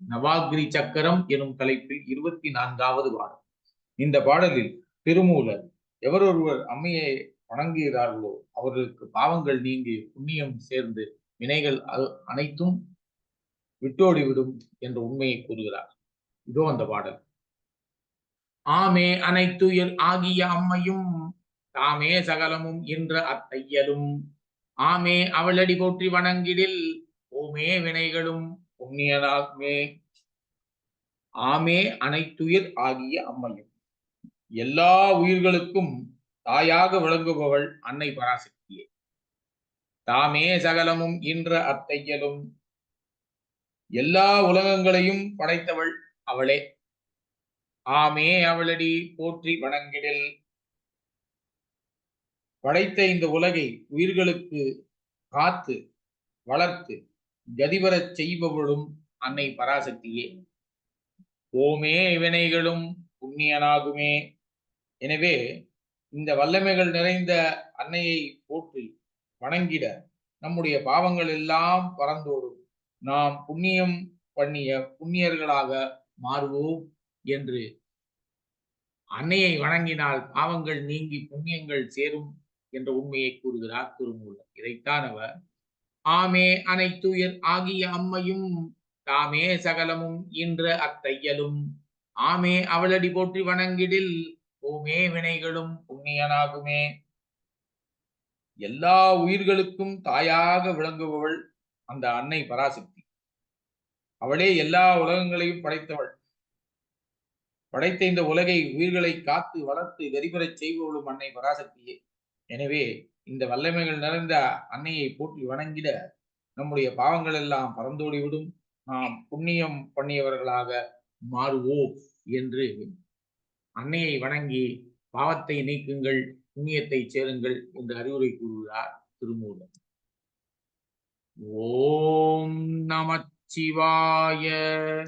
நவாகிரி சக்கரம் எனும் தலைப்பில் இருபத்தி நான்காவது பாடல். இந்த பாடலில் திருமூலர் எவரொருவர் அம்மையை வணங்குகிறார்களோ அவர்களுக்கு பாவங்கள் நீங்கி புண்ணியம் சேர்ந்து வினைகள் அனைத்தும் விட்டோடிவிடும் என்ற உண்மையை கூறுகிறார். இதோ அந்த பாடல். ஆமே அனைத்துயர் ஆகிய அம்மையும் தாமே சகலமும் என்ற அத்தையலும் ஆமே அவளடி போற்றி வணங்கிடில் ஓமே வினைகளும் புண்ணியனாகுமே ஆமே அனைத்துயிர் ஆகிய அம்மையும். எல்லா உயிர்களுக்கும் தாயாக விளங்குபவள் அன்னை பராசக்தியே. தாமே சகலமும் இன்ற அத்தையலும். எல்லா உலகங்களையும் படைத்தவள் அவளே. ஆமே அவளடி போற்றி வணங்கிடில். படைத்த இந்த உலகை உயிர்களுக்கு காத்து வளர்த்து கதிவரச் செய்பவளும் அன்னை பராசக்தியே. ஓமே வினைகளும் புண்ணியனாகுமே. எனவே இந்த வல்லமைகள் நிறைந்த அன்னையை போற்றி வணங்கிட நம்முடைய பாவங்கள் எல்லாம் பறந்தோடும். நாம் புண்ணியம் பண்ணிய புண்ணியர்களாக மாறுவோம் என்று அன்னையை வணங்கினால் பாவங்கள் நீங்கி புண்ணியங்கள் சேரும் என்ற உண்மையை கூறுகிறார் திருமூலர் இதைத்தான் அவர் ஆமே அனைத்துயர் ஆகிய அம்மையும் தாமே சகலமும் இன்ற அத்தையலும். ஆமே அவளடி போற்றி வணங்கிடில் ஓமே வினைகளும் புண்ணியனாகுமே. எல்லா உயிர்களுக்கும் தாயாக விளங்குபவள் அந்த அன்னை பராசக்தி. அவளே எல்லா உலகங்களையும் படைத்தவள். படைத்த இந்த உலகை உயிர்களை காத்து வளர்த்து வெறிபெறச் செய்பவளும் அன்னை பராசக்தியே. எனவே இந்த வல்லமைகள் நிறைந்த அன்னையை போற்றி வணங்கிட நம்முடைய பாவங்கள் எல்லாம் பறந்தோடிவிடும் நாம் புண்ணியம் பண்ணியவர்களாக மாறுவோம் என்று அன்னையை வணங்கி பாவத்தை நீக்குங்கள் புண்ணியத்தை சேருங்கள் என்று அறிவுரை கூறுகிறார் திருமூலம் ஓம் நமச்சிவாய.